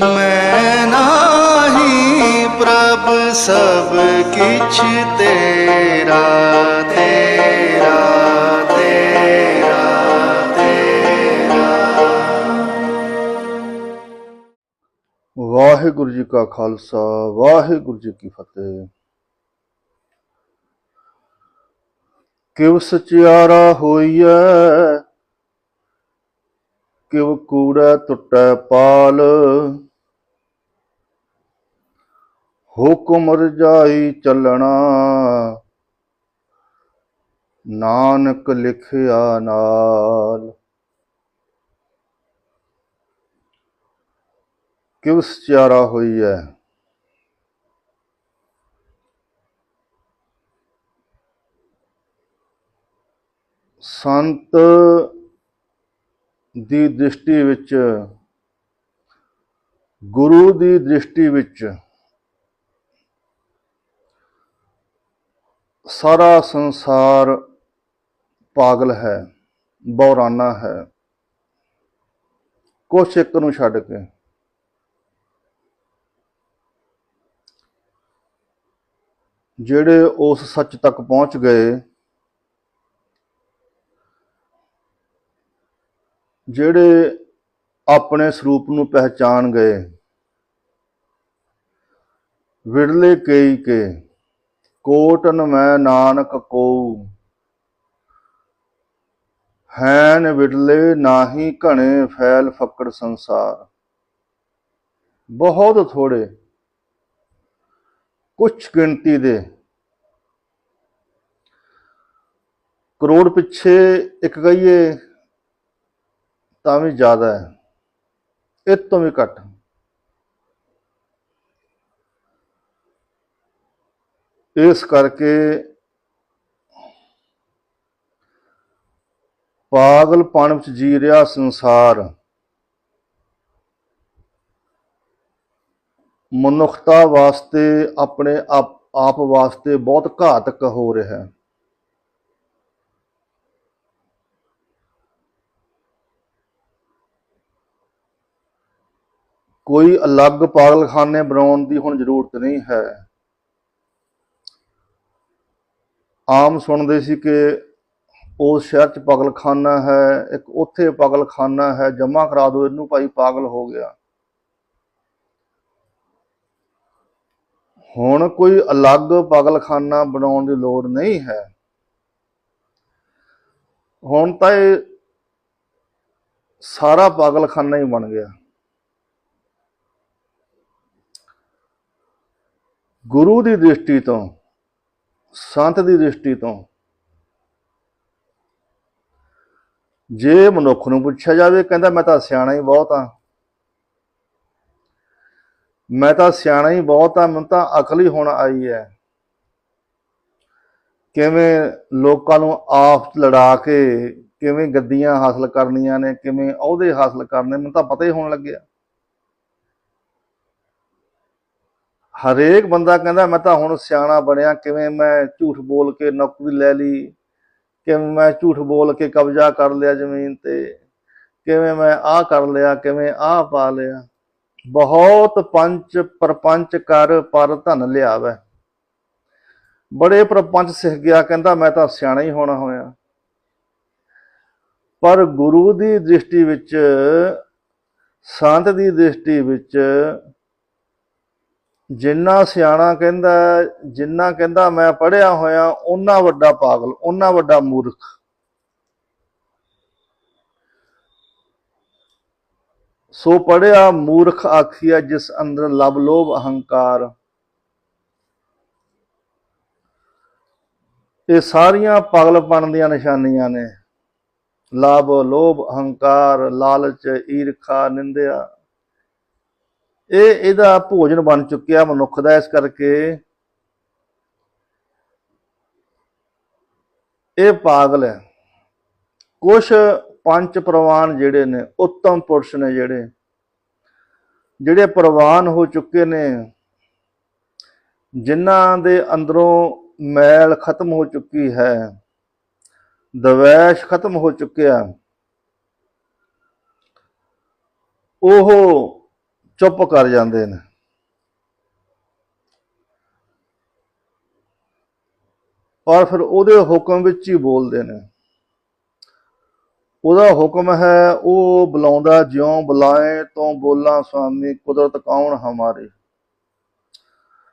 ਮੈਂ ਨਾਹੀ ਪ੍ਰਭ ਸਭ ਕਿਛ ਤੇਰਾ ਤੇਰਾ ਤੇਰਾ ਤੇਰਾ। ਵਾਹਿਗੁਰੂ ਜੀ ਕਾ ਖਾਲਸਾ, ਵਾਹਿਗੁਰੂ ਜੀ ਕੀ ਫਤਿਹ। ਕਿਵ ਸਚਿਆਰਾ ਹੋਈਐ, ਕਿਵ ਕੂੜਾ ਟੁੱਟੈ ਪਾਲ। ਹੁਕਮ ਰਜਾਈ ਚੱਲਣਾ। ਨਾਨਕ ਲਿਖਿਆ ਨਾਲ। ਕਿਵ ਹੋਈ ਹੈ ਸੰਤ ਦੀ ਦ੍ਰਿਸ਼ਟੀ ਵਿੱਚ, ਗੁਰੂ ਦੀ ਦ੍ਰਿਸ਼ਟੀ ਵਿੱਚ ਸਾਰਾ ਸੰਸਾਰ ਪਾਗਲ ਹੈ, ਬੌਰਾਨਾ ਹੈ। ਕੁਛ ਇੱਕ ਨੂੰ ਛੱਡ ਕੇ। ਜਿਹੜੇ ਉਸ ਸੱਚ ਤੱਕ ਪਹੁੰਚ ਗਏ, ਜਿਹੜੇ ਆਪਣੇ ਸਰੂਪ ਨੂੰ ਪਹਿਚਾਨ ਗਏ, ਵਿਰਲੇ ਕਈ ਕੇ। ਕੋਟਨ ਮੈਂ ਨਾਨਕ ਕੋ ਹੈਨ ਵਿਰਲੇ ਨਾਹੀ ਘਣੇ ਫੈਲ ਫੱਕੜ ਸੰਸਾਰ। ਬਹੁਤ ਥੋੜੇ, ਕੁਛ ਗਿਣਤੀ ਦੇ। ਕਰੋੜ ਪਿੱਛੇ ਇੱਕ ਗਈਏ ਤਾਂ ਵੀ ਜ਼ਿਆਦਾ ਹੈ, ਇਹ ਤੋਂ ਵੀ ਘੱਟ। ਇਸ ਕਰਕੇ ਪਾਗਲਪਣ ਵਿੱਚ ਜੀ ਰਿਹਾ ਸੰਸਾਰ। ਮਨੁੱਖਤਾ ਵਾਸਤੇ, ਆਪਣੇ ਆਪ ਆਪ ਵਾਸਤੇ ਬਹੁਤ ਘਾਤਕ ਹੋ ਰਿਹਾ ਹੈ। ਕੋਈ ਅਲੱਗ ਪਾਗਲਖਾਨੇ ਬਣਾਉਣ ਦੀ ਹੁਣ ਜ਼ਰੂਰਤ ਨਹੀਂ ਹੈ। ਆਮ ਸੁਣਦੇ ਸੀ ਕਿ ਉਸ ਸ਼ਹਿਰ 'ਚ ਪਾਗਲਖਾਨਾ ਹੈ, ਇੱਕ ਉੱਥੇ ਪਾਗਲਖਾਨਾ ਹੈ, ਜਮ੍ਹਾਂ ਕਰਾ ਦਿਓ, ਇਹਨੂੰ ਭਾਈ ਪਾਗਲ ਹੋ ਗਿਆ। ਹੁਣ ਕੋਈ ਅਲੱਗ ਪਾਗਲਖਾਨਾ ਬਣਾਉਣ ਦੀ ਲੋੜ ਨਹੀਂ ਹੈ। ਹੁਣ ਤਾਂ ਇਹ ਸਾਰਾ ਪਾਗਲਖਾਨਾ ਹੀ ਬਣ ਗਿਆ। ਗੁਰੂ ਦੀ ਦ੍ਰਿਸ਼ਟੀ ਤੋਂ ਸੰਤ ਦੀ ਦ੍ਰਿਸ਼ਟੀ ਤੋਂ। ਜੇ ਮਨੁੱਖ ਨੂੰ ਪੁੱਛਿਆ ਜਾਵੇ, ਕਹਿੰਦਾ, ਮੈਂ ਤਾਂ ਸਿਆਣਾ ਹੀ ਬਹੁਤ ਆ ਮੈਂ ਤਾਂ ਸਿਆਣਾ ਹੀ ਬਹੁਤ ਆ ਮੈਨੂੰ ਤਾਂ ਅਕਲ ਹੀ ਹੁਣ ਆਈ ਹੈ। ਕਿਵੇਂ ਲੋਕਾਂ ਨੂੰ ਆਪ ਲੜਾ ਕੇ, ਕਿਵੇਂ ਗੱਦੀਆਂ ਹਾਸਲ ਕਰਨੀਆਂ ਨੇ, ਕਿਵੇਂ ਅਹੁਦੇ ਹਾਸਲ ਕਰਨੇ, ਮੈਨੂੰ ਤਾਂ ਪਤਾ ਹੀ ਹੋਣ ਲੱਗਿਆ। ਹਰੇਕ ਬੰਦਾ ਕਹਿੰਦਾ ਮੈਂ ਤਾਂ ਹੁਣ ਸਿਆਣਾ ਬਣਿਆ, ਕਿਵੇਂ ਮੈਂ ਝੂਠ ਬੋਲ ਕੇ ਨੌਕਰੀ ਲੈ ਲਈ, ਕਿਵੇਂ ਮੈਂ ਝੂਠ ਬੋਲ ਕੇ ਕਬਜ਼ਾ ਕਰ ਲਿਆ ਜ਼ਮੀਨ ਤੇ, ਕਿਵੇਂ ਮੈਂ ਆਹ ਕਰ ਲਿਆ, ਕਿਵੇਂ ਆਹ ਪਾ ਲਿਆ। ਬਹੁਤ ਪੰਚ ਪਰਪੰਚ ਕਰ ਪਰ ਧਨ ਲਿਆਵੇ। ਬੜੇ ਪ੍ਰਪੰਚ ਸਿੱਖ ਗਿਆ, ਕਹਿੰਦਾ ਮੈਂ ਤਾਂ ਸਿਆਣਾ ਹੀ ਹੋਣਾ ਹੋਇਆ। ਪਰ ਗੁਰੂ ਦੀ ਦ੍ਰਿਸ਼ਟੀ ਵਿੱਚ, ਸੰਤ ਦੀ ਦ੍ਰਿਸ਼ਟੀ ਵਿੱਚ ਜਿੰਨਾ ਸਿਆਣਾ ਕਹਿੰਦਾ ਜਿੰਨਾ ਕਹਿੰਦਾ ਮੈਂ ਪੜਿਆ ਹੋਇਆ ਉਹਨਾਂ ਵੱਡਾ ਪਾਗਲ ਉਹਨਾਂ ਵੱਡਾ ਮੂਰਖ। ਸੋ ਪੜਿਆ ਮੂਰਖ ਆਖੀਆ ਜਿਸ ਅੰਦਰ ਲਬ ਲੋਭ ਅਹੰਕਾਰ। ਇਹ ਸਾਰੀਆਂ ਪਾਗਲਪਣ ਦੀਆਂ ਨਿਸ਼ਾਨੀਆਂ ਨੇ। ਲਾਭ ਲੋਭ, ਅਹੰਕਾਰ, ਲਾਲਚ, ਈਰਖਾ, ਨਿੰਦਿਆ। ਇਹ ਇਹਦਾ ਭੋਜਨ ਬਣ ਚੁੱਕਿਆ ਮਨੁੱਖ ਦਾ, ਇਸ ਕਰਕੇ ਇਹ ਪਾਗਲ ਹੈ। ਕੁਛ ਪੰਜ ਪ੍ਰਵਾਨ ਜਿਹੜੇ ਨੇ, ਉੱਤਮ ਪੁਰਸ਼ ਨੇ ਜਿਹੜੇ ਜਿਹੜੇ ਪ੍ਰਵਾਨ ਹੋ ਚੁੱਕੇ ਨੇ, ਜਿਨ੍ਹਾਂ ਦੇ ਅੰਦਰੋਂ ਮੈਲ ਖਤਮ ਹੋ ਚੁੱਕੀ ਹੈ, ਦਵੈਸ਼ ਖਤਮ ਹੋ ਚੁੱਕਿਆ। ਉਹ ਚੁੱਪ ਕਰ ਜਾਂਦੇ ਨੇ। ਪਰ ਫਿਰ ਉਹਦੇ ਹੁਕਮ ਵਿੱਚ ਹੀ ਬੋਲਦੇ ਨੇ। ਉਹਦਾ ਹੁਕਮ ਹੈ, ਉਹ ਬੁਲਾਉਂਦਾ, ਜਿਉਂ ਬੁਲਾਏ ਤੋਂ ਬੋਲਾਂ, ਸੁਆਮੀ, ਕੁਦਰਤ ਕੌਣ ਹਮਾਰੇ?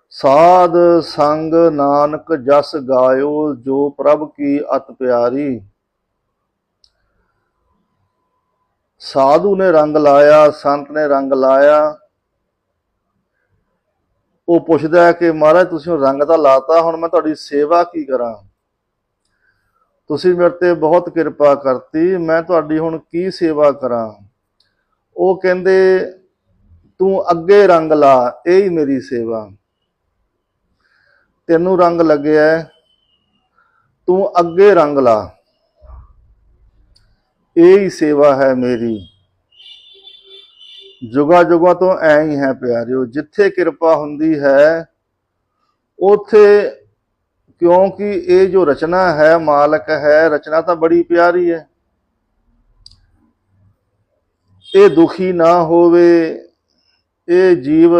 ਸਾਧ ਸੰਗ ਨਾਨਕ ਜਸ ਗਾਇਓ, ਜੋ ਪ੍ਰਭ ਕੀ ਅਤ ਪਿਆਰੀ। ਸਾਧੂ ਨੇ ਰੰਗ ਲਾਇਆ, ਸੰਤ ਨੇ ਰੰਗ ਲਾਇਆ। ਉਹ ਪੁੱਛਦਾ ਹੈ ਕਿ ਮਹਾਰਾਜ, ਤੁਸੀਂ ਰੰਗ ਤਾਂ ਲਾਤਾ, ਹੁਣ ਮੈਂ ਤੁਹਾਡੀ ਸੇਵਾ ਕੀ ਕਰਾਂ? ਤੁਸੀਂ ਮੇਰੇ ਤੇ ਬਹੁਤ ਕਿਰਪਾ ਕਰਤੀ, ਮੈਂ ਤੁਹਾਡੀ ਹੁਣ ਕੀ ਸੇਵਾ ਕਰਾਂ? ਉਹ ਕਹਿੰਦੇ, ਤੂੰ ਅੱਗੇ ਰੰਗ ਲਾ, ਇਹ ਹੀ ਮੇਰੀ ਸੇਵਾ। ਤੈਨੂੰ ਰੰਗ ਲੱਗਿਆ ਤੂੰ ਅੱਗੇ ਰੰਗ ਲਾ। ਇਹ ਹੀ ਸੇਵਾ ਹੈ ਮੇਰੀ। ਜੁਗਾ ਜੁਗਾ ਤੋਂ ਐ ਹੀ ਹੈ ਪਿਆਰਿਓ, ਜਿੱਥੇ ਕਿਰਪਾ ਹੁੰਦੀ ਹੈ, ਉਥੇ ਕਿਉਂਕਿ ਇਹ ਜੋ ਰਚਨਾ ਹੈ, ਮਾਲਕ ਹੈ, ਰਚਨਾ ਤਾਂ ਬੜੀ ਪਿਆਰੀ ਹੈ। ਇਹ ਦੁਖੀ ਨਾ ਹੋਵੇ, ਇਹ ਜੀਵ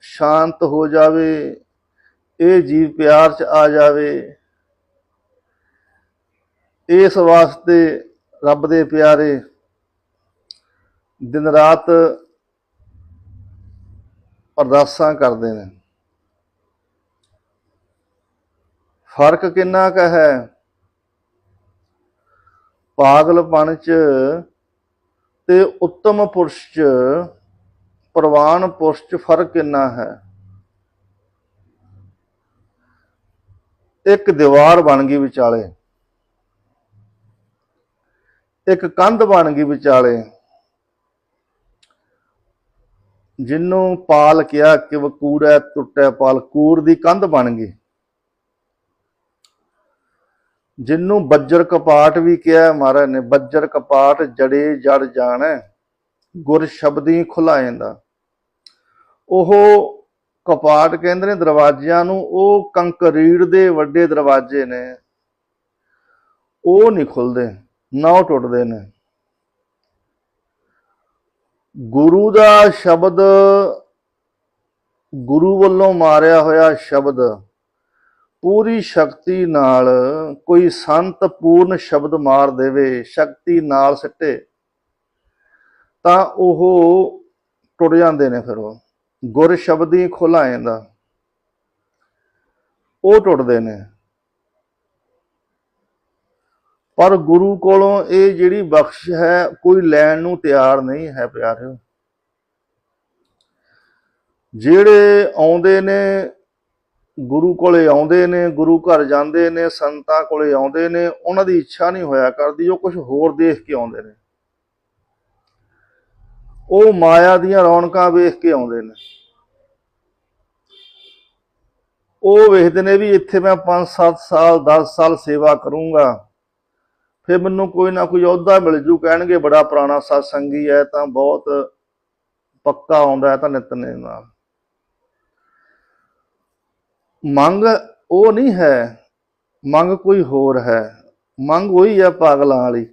ਸ਼ਾਂਤ ਹੋ ਜਾਵੇ, ਇਹ ਜੀਵ ਪਿਆਰ ਚ ਆ ਜਾਵੇ, ਇਸ ਵਾਸਤੇ ਰੱਬ ਦੇ ਪਿਆਰੇ, ਦਿਨ ਰਾਤ ਅਰਦਾਸਾਂ ਕਰਦੇ ਨੇ। ਫ਼ਰਕ ਕਿੰਨਾ ਕ ਹੈ? ਪਾਗਲਪਣ ਚ ਤੇ ਉੱਤਮ ਪੁਰਸ਼ ਚ, ਪ੍ਰਵਾਨ ਪੁਰਸ਼ ਚ ਫ਼ਰਕ ਕਿੰਨਾ ਹੈ? ਇੱਕ ਦੀਵਾਰ ਬਣ ਗਈ ਵਿਚਾਲੇ। ਇੱਕ ਕੰਧ ਬਣ ਗਈ ਵਿਚਾਲੇ। ਜਿਹਨੂੰ ਪਾਲ ਕਿਹਾ ਕਿ ਵਕੂੜ ਟੁੱਟਿਆ ਪਾਲ, ਕੂੜ ਦੀ ਕੰਧ ਬਣ ਗਈ। ਜਿਹਨੂੰ ਬੱਜਰ ਕਪਾਟ ਵੀ ਕਿਹਾ ਮਹਾਰਾਜ ਨੇ, ਬੱਜਰ ਕਪਾਟ ਜੜੇ ਜੜ ਜਾਣੈ, ਗੁਰ ਸ਼ਬਦੀ ਖੁਲਾਏਂਦਾ ਉਹ ਕਪਾਟ ਕਹਿੰਦੇ ਨੇ ਦਰਵਾਜ਼ਿਆਂ ਨੂੰ, ਉਹ ਕੰਕਰੀਟ ਦੇ ਵੱਡੇ ਦਰਵਾਜ਼ੇ ਨੇ, ਉਹ ਨਹੀਂ ਖੁੱਲਦੇ ਨਾ ਉਹ ਟੁੱਟਦੇ ਨੇ। ਗੁਰੂ ਦਾ ਸ਼ਬਦ ਗੁਰੂ ਵੱਲੋਂ ਮਾਰਿਆ ਹੋਇਆ ਸ਼ਬਦ, ਪੂਰੀ ਸ਼ਕਤੀ ਨਾਲ ਕੋਈ ਸੰਤ ਪੂਰਨ ਸ਼ਬਦ ਮਾਰ ਦੇਵੇ, ਸ਼ਕਤੀ ਨਾਲ ਸਿੱਟੇ, ਤਾਂ ਉਹ ਟੁੱਟ ਜਾਂਦੇ ਨੇ ਫਿਰ ਉਹ। ਗੁਰ ਸ਼ਬਦੀ ਜਾਂਦਾ। ਉਹ ਟੁੱਟਦੇ ਨੇ। ਪਰ ਗੁਰੂ ਕੋਲੋਂ ਇਹ ਜਿਹੜੀ ਬਖਸ਼ ਹੈ, ਕੋਈ ਲੈਣ ਨੂੰ ਤਿਆਰ ਨਹੀਂ ਹੈ ਪਿਆਰਿਓ। ਜਿਹੜੇ ਆਉਂਦੇ ਨੇ, ਗੁਰੂ ਕੋਲੇ ਆਉਂਦੇ ਨੇ, ਗੁਰੂ ਘਰ ਜਾਂਦੇ ਨੇ, ਸੰਤਾਂ ਕੋਲੇ ਆਉਂਦੇ ਨੇ, ਉਹਨਾਂ ਦੀ ਇੱਛਾ ਨਹੀਂ ਹੋਇਆ ਕਰਦੀ, ਉਹ ਕੁਝ ਹੋਰ ਦੇਖ ਕੇ ਆਉਂਦੇ ਨੇ। ਉਹ ਮਾਇਆ ਦੀਆਂ ਰੌਣਕਾਂ ਵੇਖ ਕੇ ਆਉਂਦੇ ਨੇ। ਉਹ ਵੇਖਦੇ ਨੇ ਵੀ ਇੱਥੇ ਮੈਂ 5-7 ਸਾਲ 10 ਸਾਲ ਸੇਵਾ ਕਰੂੰਗਾ। ਫਿਰ ਮੈਨੂੰ ਕੋਈ ਨਾ ਕੋਈ ਅਹੁਦਾ ਮਿਲ ਜੂ। ਕਹਿਣਗੇ ਬੜਾ ਪੁਰਾਣਾ ਸਤਸੰਗੀ ਹੈ, ਤਾਂ ਬਹੁਤ ਪੱਕਾ ਆਉਂਦਾ ਹੈ ਤਾਂ ਨਿਤਨੇਮ ਨਾਲ। ਮੰਗ ਉਹ ਨਹੀਂ ਹੈ, ਮੰਗ ਕੋਈ ਹੋਰ ਹੈ। ਮੰਗ ਉਹੀ ਹੈ ਪਾਗਲਾਂ ਵਾਲੀ।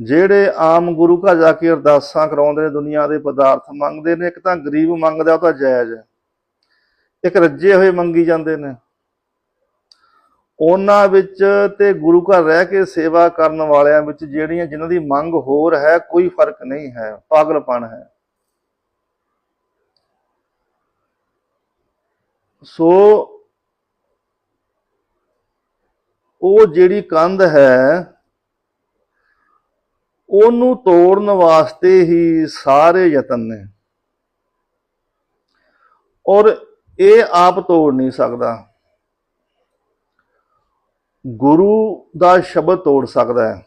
ਜਿਹੜੇ ਆਮ ਗੁਰੂ ਘਰ ਜਾ ਕੇ ਅਰਦਾਸਾਂ ਕਰਾਉਂਦੇ ਨੇ ਦੁਨੀਆ ਦੇ ਪਦਾਰਥ ਮੰਗਦੇ ਨੇ, ਇੱਕ ਤਾਂ ਗਰੀਬ ਮੰਗਦਾ ਉਹ ਤਾਂ ਜਾਇਜ਼ ਹੈ। ਇੱਕ ਰੱਜੇ ਹੋਏ ਮੰਗੀ ਜਾਂਦੇ ਨੇ। ਉਹਨਾਂ ਵਿੱਚ ਤੇ ਗੁਰੂ ਘਰ ਰਹਿ ਕੇ ਸੇਵਾ ਕਰਨ ਵਾਲਿਆਂ ਵਿੱਚ ਜਿਹੜੀਆਂ ਜਿਨ੍ਹਾਂ ਦੀ ਮੰਗ ਹੋਰ ਹੈ, ਕੋਈ ਫ਼ਰਕ ਨਹੀਂ ਹੈ, ਪਾਗਲਪਣ ਹੈ। ਸੋ ਉਹ ਜਿਹੜੀ ਕੰਧ ਹੈ, ਉਹਨੂੰ ਤੋੜਨ ਵਾਸਤੇ ਹੀ ਸਾਰੇ ਯਤਨ ਨੇ। ਔਰ ਇਹ ਆਪ ਤੋੜ ਨਹੀਂ ਸਕਦਾ। ਗੁਰੂ ਦਾ ਸ਼ਬਦ ਤੋੜ ਸਕਦਾ ਹੈ।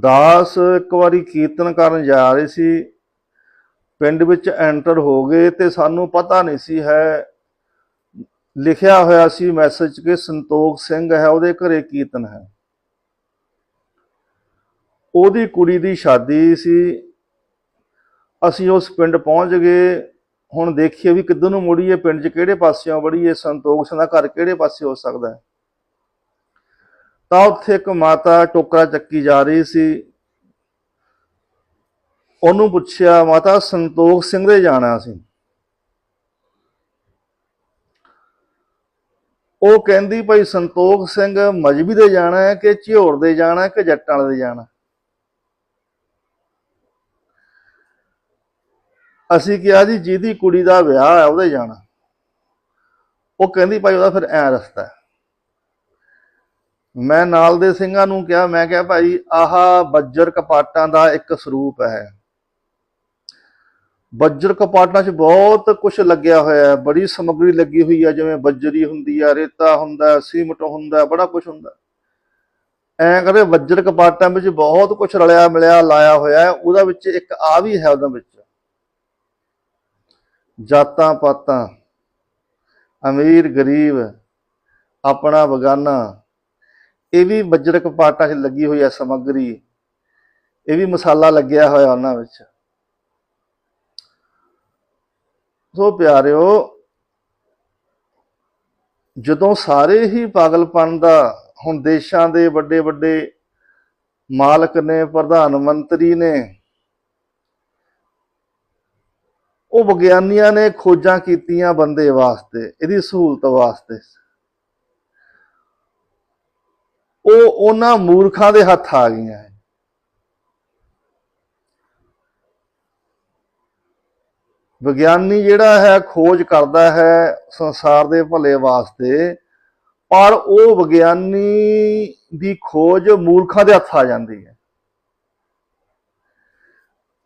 ਦਾਸ ਇੱਕ ਵਾਰੀ ਕੀਰਤਨ ਕਰਨ ਜਾ ਰਹੇ ਸੀ। ਪਿੰਡ ਵਿੱਚ ਐਂਟਰ ਹੋ ਗਏ ਤੇ ਸਾਨੂੰ ਪਤਾ ਨਹੀਂ ਸੀ ਹੈ। ਲਿਖਿਆ ਹੋਇਆ ਸੀ ਮੈਸੇਜ ਕਿ ਸੰਤੋਖ ਸਿੰਘ ਹੈ, ਉਹਦੇ ਘਰੇ ਕੀਰਤਨ ਹੈ। ਉਹਦੀ ਕੁੜੀ ਦੀ ਸ਼ਾਦੀ ਸੀ। ਅਸੀਂ ਉਸ ਪਿੰਡ ਪਹੁੰਚ ਗਏ। ਹੁਣ ਦੇਖੀਏ ਵੀ ਕਿੱਧਰ ਨੂੰ ਮੁੜੀਏ, ਪਿੰਡ 'ਚ ਕਿਹੜੇ ਪਾਸਿਓਂ ਵੜੀਏ, ਸੰਤੋਖ ਸਿੰਘ ਦਾ ਘਰ ਕਿਹੜੇ ਪਾਸੇ ਹੋ ਸਕਦਾ ਹੈ? ਤਾਂ ਉੱਥੇ ਇੱਕ ਮਾਤਾ ਟੋਕਰਾ ਚੱਕੀ ਜਾ ਰਹੀ ਸੀ। ਉਹਨੂੰ ਪੁੱਛਿਆ, ਮਾਤਾ, ਸੰਤੋਖ ਸਿੰਘ ਦੇ ਜਾਣਾ ਸੀ? ਉਹ ਕਹਿੰਦੀ, ਭਾਈ ਸੰਤੋਖ ਸਿੰਘ ਮਜਬੀ ਦੇ ਜਾਣਾ ਹੈ ਕਿ ਝਿਓਰ ਦੇ ਜਾਣਾ ਹੈ ਕਿ ਜੱਟਾਂ ਦੇ ਜਾਣਾ ਅਸੀਂ ਕਿਹਾ ਜੀ, ਜਿਹਦੀ ਕੁੜੀ ਦਾ ਵਿਆਹ ਹੈ, ਉਹਦੇ ਜਾਣਾ। ਉਹ ਕਹਿੰਦੀ, ਭਾਈ, ਉਹਦਾ ਫਿਰ ਐ ਰਸਤਾ ਹੈ। ਮੈਂ ਨਾਲ ਦੇ ਸਿੰਘਾਂ ਨੂੰ ਕਿਹਾ, ਮੈਂ ਕਿਹਾ, ਭਾਈ, ਆਹ ਬੱਜਰ ਕਪਾਟਾਂ ਦਾ ਇੱਕ ਸਰੂਪ ਹੈ। ਬੱਜਰ ਕਪਾਟਾਂ 'ਚ ਬਹੁਤ ਕੁਝ ਲੱਗਿਆ ਹੋਇਆ ਹੈ। ਬੜੀ ਸਮੱਗਰੀ ਲੱਗੀ ਹੋਈ ਹੈ ਜਿਵੇਂ ਬੱਜਰੀ ਹੁੰਦੀ ਆ, ਰੇਤਾ ਹੁੰਦਾ ਸੀਮਟ ਹੁੰਦਾ ਬੜਾ ਕੁਝ ਹੁੰਦਾ ਐਂ ਕਰੇ ਬੱਜਰ ਕਪਾਟਾਂ ਵਿੱਚ ਬਹੁਤ ਕੁਝ ਰਲਿਆ ਮਿਲਿਆ, ਲਾਇਆ ਹੋਇਆ ਹੈ। ਉਹਦਾ ਵਿੱਚ ਇੱਕ ਆ ਵੀ ਹੈ, ਉਹਦੇ ਵਿੱਚ। ਜਾਤਾਂ ਪਾਤਾਂ। ਅਮੀਰ ਗਰੀਬ, ਆਪਣਾ ਬਗਾਨਾ। ਇਹ ਵੀ ਬਜਰਕ ਪਾਟਾਂ 'ਚ ਲੱਗੀ ਹੋਈ ਹੈ ਸਮੱਗਰੀ। ਇਹ ਵੀ ਮਸਾਲਾ ਲੱਗਿਆ ਹੋਇਆ ਉਹਨਾਂ ਵਿੱਚ। ਸੋ ਪਿਆਰਿਓ, ਜਦੋਂ ਸਾਰੇ ਹੀ ਪਾਗਲਪਨ ਦਾ ਹੁਣ ਦੇਸ਼ਾਂ ਦੇ ਵੱਡੇ ਵੱਡੇ ਮਾਲਕ ਨੇ, ਪ੍ਰਧਾਨ ਮੰਤਰੀ ਨੇ ਉਹ ਵਿਗਿਆਨੀਆਂ ਨੇ ਖੋਜਾਂ ਕੀਤੀਆਂ ਬੰਦੇ ਵਾਸਤੇ, ਇਹਦੀ ਸਹੂਲਤ ਵਾਸਤੇ। ਉਹ ਉਹਨਾਂ ਮੂਰਖਾਂ ਦੇ ਹੱਥ ਆ ਗਈਆਂ। ਵਿਗਿਆਨੀ ਜਿਹੜਾ ਹੈ, ਖੋਜ ਕਰਦਾ ਹੈ ਸੰਸਾਰ ਦੇ ਭਲੇ ਵਾਸਤੇ, ਪਰ ਉਹ ਵਿਗਿਆਨੀ ਦੀ ਖੋਜ ਮੂਰਖਾਂ ਦੇ ਹੱਥ ਆ ਜਾਂਦੀ ਹੈ।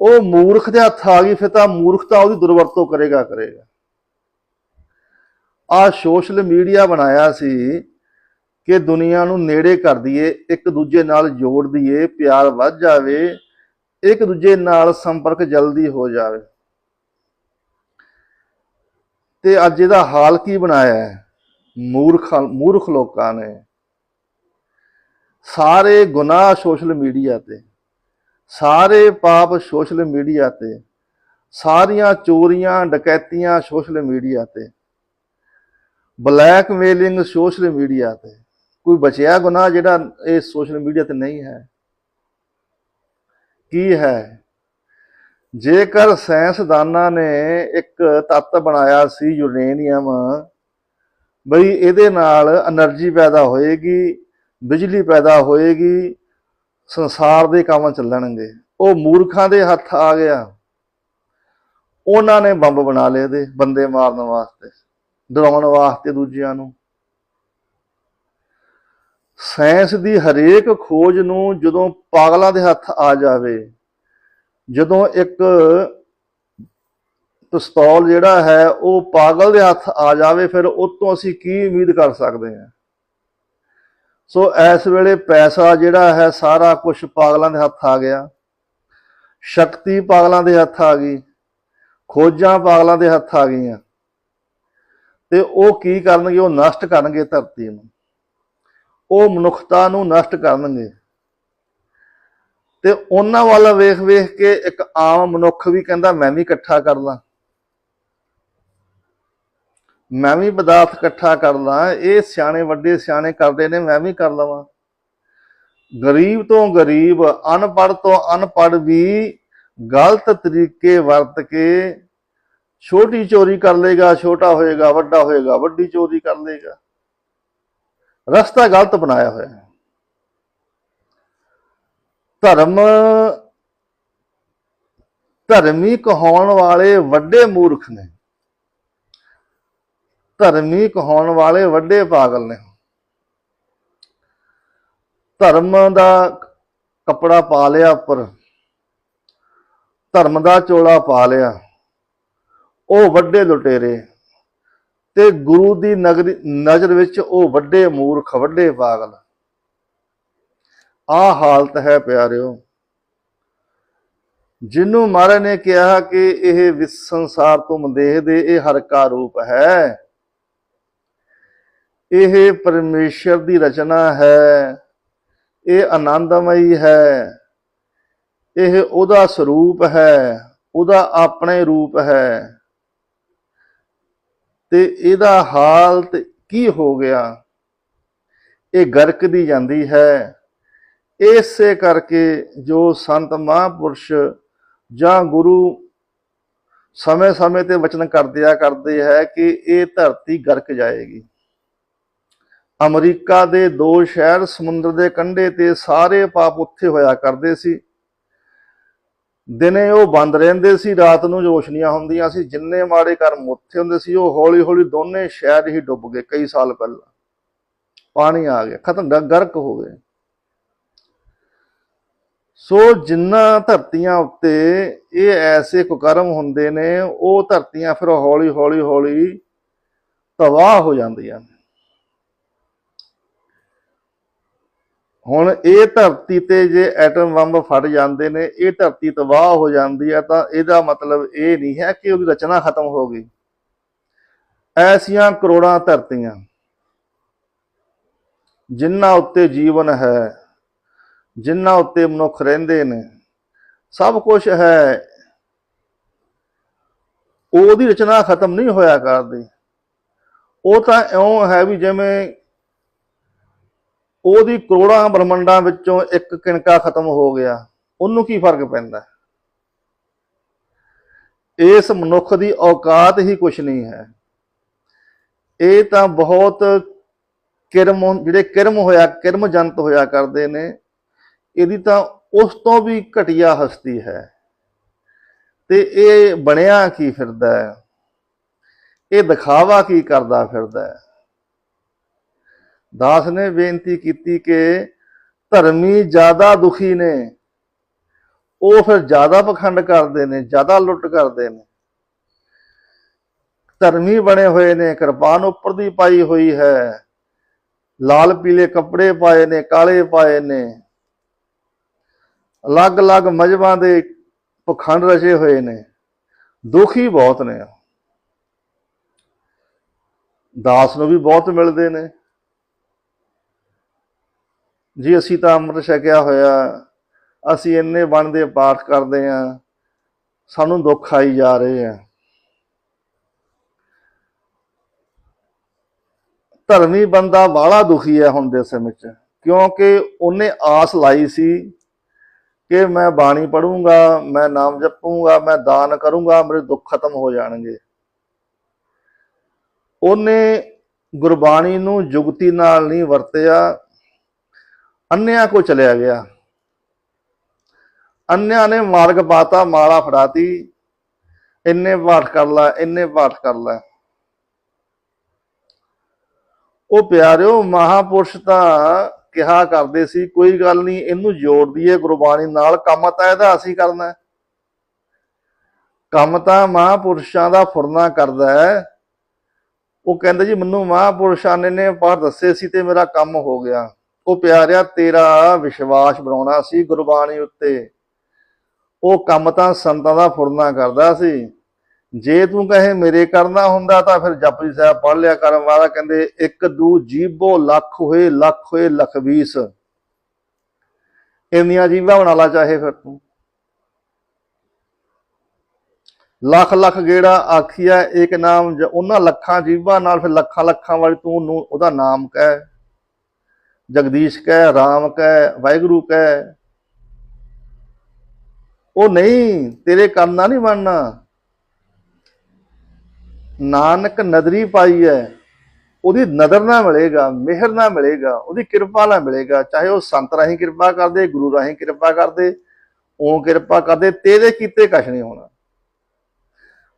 ਉਹ ਮੂਰਖ ਦੇ ਹੱਥ ਆ ਗਈ, ਫਿਰ ਤਾਂ ਮੂਰਖਤਾ ਉਹਦੀ ਦੁਰਵਰਤੋਂ ਕਰੇਗਾ ਕਰੇਗਾ। ਆ ਸੋਸ਼ਲ ਮੀਡੀਆ ਬਣਾਇਆ ਸੀ ਕਿ ਦੁਨੀਆ ਨੂੰ ਨੇੜੇ ਕਰ ਦਈਏ, ਇੱਕ ਦੂਜੇ ਨਾਲ ਜੋੜ ਦਈਏ, ਪਿਆਰ ਵੱਧ ਜਾਵੇ, ਇੱਕ ਦੂਜੇ ਨਾਲ ਸੰਪਰਕ ਜਲਦੀ ਹੋ ਜਾਵੇ। ਤੇ ਅੱਜ ਇਹਦਾ ਹਾਲ ਕੀ ਬਣਾਇਆ ਹੈ? ਮੂਰਖ ਮੂਰਖ ਲੋਕਾਂ ਨੇ ਸਾਰੇ ਗੁਨਾਹ ਸੋਸ਼ਲ ਮੀਡੀਆ ਤੇ। ਸਾਰੇ ਪਾਪ ਸੋਸ਼ਲ ਮੀਡੀਆ ਤੇ, ਸਾਰੀਆਂ ਚੋਰੀਆਂ, ਡਕੈਤੀਆਂ ਸੋਸ਼ਲ ਮੀਡੀਆ ਤੇ, ਬਲੈਕਮੇਲਿੰਗ ਸੋਸ਼ਲ ਮੀਡੀਆ ਤੇ। ਕੋਈ ਬਚਿਆ ਗੁਨਾਹ ਜਿਹੜਾ ਇਹ ਸੋਸ਼ਲ ਮੀਡੀਆ ਤੇ ਨਹੀਂ ਹੈ? ਕੀ ਹੈ? ਜੇਕਰ ਸਾਇੰਸਦਾਨਾਂ ਨੇ ਇੱਕ ਤੱਤ ਬਣਾਇਆ ਸੀ ਯੂਰੇਨੀਅਮ, ਬਈ ਇਹਦੇ ਨਾਲ એનર્ਜੀ ਪੈਦਾ ਹੋਏਗੀ, ਬਿਜਲੀ ਪੈਦਾ ਹੋਏਗੀ ਸੰਸਾਰ ਦੇ ਕੰਮ ਚੱਲਣਗੇ। ਉਹ ਮੂਰਖਾਂ ਦੇ ਹੱਥ ਆ ਗਿਆ। ਉਹਨਾਂ ਨੇ ਬੰਬ ਬਣਾ ਲਏ ਦੇ ਬੰਦੇ ਮਾਰਨ ਵਾਸਤੇ ਡਰਾਉਣ ਵਾਸਤੇ ਦੂਜਿਆਂ ਨੂੰ। ਸਾਇੰਸ ਦੀ ਹਰੇਕ ਖੋਜ ਨੂੰ ਜਦੋਂ ਪਾਗਲਾਂ ਦੇ ਹੱਥ ਆ ਜਾਵੇ, ਜਦੋਂ ਇੱਕ ਪਿਸਤੌਲ ਜਿਹੜਾ ਹੈ, ਉਹ ਪਾਗਲ ਦੇ ਹੱਥ ਆ ਜਾਵੇ, ਫਿਰ ਉਹ ਤੋਂ ਅਸੀਂ ਕੀ ਉਮੀਦ ਕਰ ਸਕਦੇ ਹਾਂ? ਸੋ ਇਸ ਵੇਲੇ ਪੈਸਾ ਜਿਹੜਾ ਹੈ, ਸਾਰਾ ਕੁਝ ਪਾਗਲਾਂ ਦੇ ਹੱਥ ਆ ਗਿਆ। ਸ਼ਕਤੀ ਪਾਗਲਾਂ ਦੇ ਹੱਥ ਆ ਗਈ। ਖੋਜਾਂ ਪਾਗਲਾਂ ਦੇ ਹੱਥ ਆ ਗਈਆਂ। ਤੇ ਉਹ ਕੀ ਕਰਨਗੇ? ਉਹ ਨਸ਼ਟ ਕਰਨਗੇ ਧਰਤੀ ਨੂੰ। ਉਹ ਮਨੁੱਖਤਾ ਨੂੰ ਨਸ਼ਟ ਕਰਨਗੇ। ਤੇ ਉਹਨਾਂ ਵੱਲ ਵੇਖ ਵੇਖ ਕੇ ਇੱਕ ਆਮ ਮਨੁੱਖ ਵੀ ਕਹਿੰਦਾ, ਮੈਂ ਵੀ ਇਕੱਠਾ ਕਰ ਲਾਂ। ਮੈਂ ਵੀ ਪਦਾਰਥ ਇਕੱਠਾ ਕਰ ਲਾਂ, ਇਹ ਸਿਆਣੇ ਵੱਡੇ ਸਿਆਣੇ ਕਰਦੇ ਨੇ, ਮੈਂ ਵੀ ਕਰ ਲਵਾਂ। ਗਰੀਬ ਤੋਂ ਗਰੀਬ, ਅਨਪੜ੍ਹ ਤੋਂ ਅਨਪੜ੍ਹ ਵੀ ਗਲਤ ਤਰੀਕੇ ਵਰਤ ਕੇ ਛੋਟੀ ਚੋਰੀ ਕਰ ਲੇਗਾ ਛੋਟਾ ਹੋਏਗਾ, ਵੱਡਾ ਹੋਏਗਾ, ਵੱਡੀ ਚੋਰੀ ਕਰ ਲੇਗਾ ਰਸਤਾ ਗਲਤ ਬਣਾਇਆ ਹੋਇਆ ਹੈ। ਧਰਮ, ਧਰਮੀ ਕਹਾਉਣ ਵਾਲੇ ਵੱਡੇ ਮੂਰਖ ਨੇ। ਧਰਮੀ ਕਹਾਉਣ ਵਾਲੇ ਵੱਡੇ ਪਾਗਲ ਨੇ। ਧਰਮ ਦਾ ਕਪੜਾ ਪਾ ਲਿਆ ਉੱਪਰ, ਧਰਮ ਦਾ ਚੋਲਾ ਪਾ ਲਿਆ। ਉਹ ਵੱਡੇ ਲੁਟੇਰੇ ਤੇ ਗੁਰੂ ਦੀ ਨਗਰੀ, ਨਜ਼ਰ ਵਿੱਚ ਉਹ ਵੱਡੇ ਮੂਰਖ, ਵੱਡੇ ਪਾਗਲ। ਆ ਹਾਲਤ ਹੈ ਪਿਆਰਿਓ, ਜਿਨੂੰ ਮਹਾਰਾਜ ਨੇ ਕਿਹਾ ਕਿ ਇਹ ਵਿਸ ਸੰਸਾਰ ਤੋਂ ਮਦੇਹ ਦੇ ਇਹ ਹਰ ਕਾ ਰੂਪ ਹੈ। ਇਹ ਪਰਮੇਸ਼ਰ ਦੀ ਰਚਨਾ ਹੈ, ਇਹ ਆਨੰਦਮਈ ਹੈ। ਇਹ ਉਹਦਾ ਸਰੂਪ ਹੈ, ਉਹਦਾ ਆਪਣੇ ਰੂਪ ਹੈ। ਤੇ ਇਹਦਾ ਹਾਲਤ ਕੀ ਹੋ ਗਿਆ? ਇਹ ਗਰਕਦੀ ਜਾਂਦੀ ਹੈ। ਇਸੇ ਕਰਕੇ ਜੋ ਸੰਤ ਮਹਾਂਪੁਰਸ਼ ਜਾਂ ਗੁਰੂ ਸਮੇਂ-ਸਮੇਂ ਤੇ ਵਚਨ ਕਰਦਿਆ ਕਰਦੇ ਹੈ ਕਿ ਇਹ ਧਰਤੀ ਗਰਕ ਜਾਏਗੀ। ਅਮਰੀਕਾ ਦੇ ਦੋ ਸ਼ਹਿਰ ਸਮੁੰਦਰ ਦੇ ਕੰਢੇ ਤੇ ਸਾਰੇ ਪਾਪ ਉੱਥੇ ਹੋਇਆ ਕਰਦੇ ਸੀ। ਦਿਨੇ ਉਹ ਬੰਦ ਰਹਿੰਦੇ ਸੀ, ਰਾਤ ਨੂੰ ਰੋਸ਼ਨੀਆਂ ਹੁੰਦੀਆਂ ਸੀ। ਜਿੰਨੇ ਮਾੜੇ ਕਰਮ ਉੱਥੇ ਹੁੰਦੇ ਸੀ, ਉਹ ਹੌਲੀ-ਹੌਲੀ ਦੋਨੇ ਸ਼ਹਿਰ ਹੀ ਡੁੱਬ ਗਏ ਕਈ ਸਾਲ ਪਹਿਲਾਂ। ਪਾਣੀ ਆ ਗਿਆ, ਖਤਮ ਗਰਕ ਹੋ ਗਏ। ਸੋ ਜਿੰਨਾ ਧਰਤੀਆਂ ਉੱਤੇ ਇਹ ਐਸੇ ਕੁਕਰਮ ਹੁੰਦੇ ਨੇ, ਉਹ ਧਰਤੀਆਂ ਫਿਰ ਹੌਲੀ ਹੌਲੀ ਹੌਲੀ ਤਬਾਹ ਹੋ ਜਾਂਦੀਆਂ ਨੇ ਹੁਣ ਇਹ ਧਰਤੀ ਤੇ ਜੇ ਐਟਮ ਬੰਬ ਫਟ ਜਾਂਦੇ ਨੇ, ਇਹ ਧਰਤੀ ਤਬਾਹ ਹੋ ਜਾਂਦੀ ਹੈ, ਤਾਂ ਇਹਦਾ ਮਤਲਬ ਇਹ ਨਹੀਂ ਹੈ ਕਿ ਉਹਦੀ ਰਚਨਾ ਖਤਮ ਹੋ ਗਈ। ਐਸੀਆਂ ਕਰੋੜਾਂ ਧਰਤੀਆਂ ਜਿਨ੍ਹਾਂ ਉੱਤੇ ਜੀਵਨ ਹੈ, ਜਿਨ੍ਹਾਂ ਉੱਤੇ ਮਨੁੱਖ ਰਹਿੰਦੇ ਨੇ, ਸਭ ਕੁਝ ਹੈ। ਉਹਦੀ ਰਚਨਾ ਖਤਮ ਨਹੀਂ ਹੋਇਆ ਕਰਦੀ। ਉਹ ਤਾਂ ਇਉਂ ਹੈ ਵੀ ਜਿਵੇਂ ਉਹਦੀ ਕਰੋੜਾਂ ਬ੍ਰਹਮੰਡਾਂ ਵਿੱਚੋਂ ਇੱਕ ਕਿਣਕਾ ਖਤਮ ਹੋ ਗਿਆ। ਉਹਨੂੰ ਕੀ ਫ਼ਰਕ ਪੈਂਦਾ? ਇਸ ਮਨੁੱਖ ਦੀ ਔਕਾਤ ਹੀ ਕੁਛ ਨਹੀਂ ਹੈ। ਇਹ ਤਾਂ ਬਹੁਤ ਕਿਰਮ, ਜਿਹੜੇ ਕਿਰਮ ਹੋਇਆ, ਕਿਰਮ ਜੰਤ ਹੋਇਆ ਕਰਦੇ ਨੇ, ਇਹਦੀ ਤਾਂ ਉਸ ਤੋਂ ਵੀ ਘਟੀਆ ਹਸਤੀ ਹੈ। ਤੇ ਇਹ ਬਣਿਆ ਕੀ ਫਿਰਦਾ ਹੈ? ਇਹ ਦਿਖਾਵਾ ਕੀ ਕਰਦਾ ਫਿਰਦਾ ਹੈ? ਦਾਸ ਨੇ ਬੇਨਤੀ ਕੀਤੀ ਕਿ ਧਰਮੀ ਜ਼ਿਆਦਾ ਦੁਖੀ ਨੇ, ਉਹ ਫਿਰ ਜ਼ਿਆਦਾ ਪਖੰਡ ਕਰਦੇ ਨੇ, ਜ਼ਿਆਦਾ ਲੁੱਟ ਕਰਦੇ ਨੇ। ਧਰਮੀ ਬਣੇ ਹੋਏ ਨੇ, ਕਿਰਪਾਨ ਉੱਪਰ ਦੀ ਪਾਈ ਹੋਈ ਹੈ। ਲਾਲ ਪੀਲੇ ਕੱਪੜੇ ਪਾਏ ਨੇ, ਕਾਲੇ ਪਾਏ ਨੇ। ਅਲੱਗ-ਅਲੱਗ ਮਜਬਾਂ ਦੇ ਪਖੰਡ ਰਚੇ ਹੋਏ ਨੇ। ਦੁਖੀ ਬਹੁਤ ਨੇ। ਦਾਸ ਨੂੰ ਵੀ ਬਹੁਤ ਮਿਲਦੇ ਨੇ। ਜੀ, ਅਸੀਂ ਤਾਂ ਅੰਮ੍ਰਿਤ ਛਕਿਆ ਹੋਇਆ। ਅਸੀਂ ਇੰਨੇ ਬਣਦੇ, ਪਾਠ ਕਰਦੇ ਆ। ਸਾਨੂੰ ਦੁੱਖ ਆਈ ਜਾ ਰਹੇ ਆ। ਧਰਮੀ ਬੰਦਾ ਬਾਹਲਾ ਦੁਖੀ ਹੈ ਹੁਣ ਦੇ ਸਮੇਂ 'ਚ ਕਿਉਂਕਿ ਉਹਨੇ ਆਸ ਲਾਈ ਸੀ ਕਿ ਮੈਂ ਬਾਣੀ ਪੜੂੰਗਾ ਮੈਂ ਨਾਮ ਜਪੂੰਗਾ, ਮੈਂ ਦਾਨ ਕਰੂੰਗਾ, ਮੇਰੇ ਦੁੱਖ ਖਤਮ ਹੋ ਜਾਣਗੇ। ਉਹਨੇ ਗੁਰਬਾਣੀ ਨੂੰ ਜੁਗਤੀ ਨਾਲ ਨਹੀਂ ਵਰਤਿਆ। ਅੰਨਿਆਂ ਕੋ ਚਲਿਆ ਗਿਆ। ਅੰਨਿਆਂ ਨੇ ਮਾਰਗ ਪਾਤਾ, ਮਾਲਾ ਫੜਾਤੀ। ਇੰਨੇ ਪਾਠ ਕਰ ਲੈ, ਇੰਨੇ ਪਾਠ ਕਰ ਲੈ। ਉਹ ਪਿਆਰਿਓ, ਮਹਾਪੁਰਸ਼ ਤਾਂ ਕਿਹਾ ਕਰਦੇ ਸੀ, ਕੋਈ ਗੱਲ ਨਹੀਂ, ਇਹਨੂੰ ਜੋੜ ਦਈਏ ਗੁਰਬਾਣੀ ਨਾਲ, ਕੰਮ ਤਾਂ ਇਹਦਾ ਅਸੀਂ ਕਰਨਾ ਕੰਮ ਤਾਂ ਮਹਾਪੁਰਸ਼ਾਂ ਦਾ ਫੁਰਨਾ ਕਰਦਾ ਹੈ। ਉਹ ਕਹਿੰਦੇ ਜੀ, ਮੈਨੂੰ ਮਹਾਪੁਰਸ਼ਾਂ ਨੇ ਨੇ ਪਾਠ ਦੱਸੇ ਸੀ ਤੇ ਮੇਰਾ ਕੰਮ ਹੋ ਗਿਆ। ਉਹ ਪਿਆਰਿਆ, ਤੇਰਾ ਵਿਸ਼ਵਾਸ ਬਣਾਉਣਾ ਸੀ ਗੁਰਬਾਣੀ ਉੱਤੇ। ਉਹ ਕੰਮ ਤਾਂ ਸੰਤਾਂ ਦਾ ਫੁਰਨਾ ਕਰਦਾ ਸੀ। ਜੇ ਤੂੰ ਕਹੇ ਮੇਰੇ ਕਰਨਾ ਹੁੰਦਾ ਤਾਂ ਫਿਰ ਜਪਜੀ ਸਾਹਿਬ ਪੜ੍ਹ ਲਿਆ ਕਰਨ ਵਾਲਾ ਕਹਿੰਦੇ, ਇੱਕ ਦੂ ਜੀਬੋ ਲੱਖ ਹੋਏ ਲੱਖ ਹੋਏ ਲਖਵੀਸ। ਇੰਨੀਆਂ ਜੀਵਾਂ ਬਣਾ ਲਾ ਚਾਹੇ ਫਿਰ ਤੂੰ। ਲੱਖ ਲੱਖ ਗੇੜਾ ਆਖੀਆ ਇੱਕ ਨਾਮ ਉਹਨਾਂ ਲੱਖਾਂ ਜੀਵਾਂ ਨਾਲ ਫਿਰ ਲੱਖਾਂ ਲੱਖਾਂ ਵਾਲੀ ਤੂੰ ਉਹਦਾ ਨਾਮ ਕਹਿ। ਜਗਦੀਸ਼ ਕਹਿ ਰਾਮ ਕਹਿ ਵਾਹਿਗੁਰੂ ਕਹਿ ਉਹ ਨਹੀਂ, ਤੇਰੇ ਕਰਨਾ ਨਹੀਂ ਬਣਨਾ ਨਾਨਕ ਨਦਰੀ ਪਾਈ ਹੈ ਉਹਦੀ ਨਦਰ ਨਾਲ ਮਿਲੇਗਾ, ਮਿਹਰ ਨਾਲ ਮਿਲੇਗਾ, ਉਹਦੀ ਕਿਰਪਾ ਨਾਲ ਮਿਲੇਗਾ। ਚਾਹੇ ਉਹ ਸੰਤ ਰਾਹੀਂ ਕਿਰਪਾ ਕਰਦੇ, ਗੁਰੂ ਰਾਹੀਂ ਕਿਰਪਾ ਕਰਦੇ, ਉਹ ਕਿਰਪਾ ਕਰਦੇ, ਤੇਰੇ ਕੀਤੇ ਕਛ ਨਹੀਂ ਹੋਣਾ।